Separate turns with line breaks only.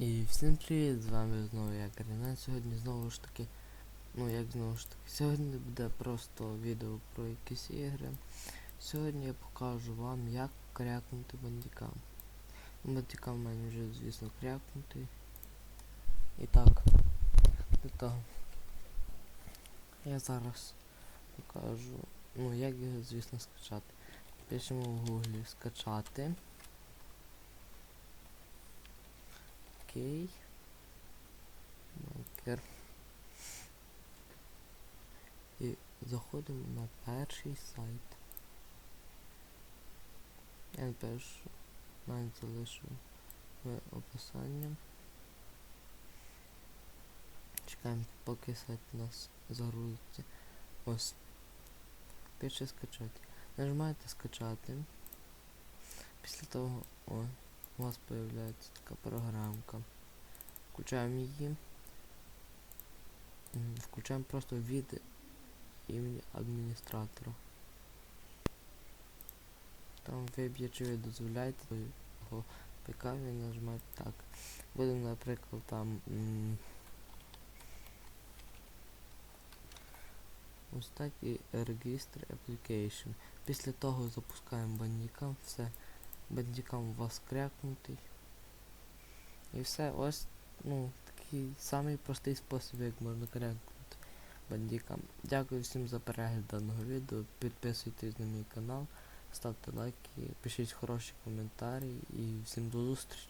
І всім привіт, з вами знову я Карінан. Сьогодні знову ж таки, ну як знову ж таки, сьогодні буде просто відео про якісь ігри. Сьогодні я покажу вам, як крякнути бандикам. Ну, в мене вже, звісно, крякнутий. І так, для того. Я зараз покажу, ну як його, звісно, скачати. Пишемо в гуглі скачати. Окей. Маркер. І заходимо на перший сайт. Я першу навіть залишу в описанні. Чекаємо, поки сайт у нас загрузиться. Ось. Пише скачати. Нажимаєте скачати. Після того о, у вас появляється така програмка. Включаємо її. Включаємо просто від імені адміністратора. Там виб'є, чи ви дозволяєте його ПК, ви нажимаєте так. Будемо, наприклад, там. Ось так і Register Application. Після того запускаємо бандікам, все. Бандікам вас крякнутий. І все, ось, ну, такий самий простий спосіб, як можна крякнути бандікам. Дякую всім за перегляд даного відео. Підписуйтесь на мій канал, ставте лайки, пишіть хороші коментарі і всім до зустрічі.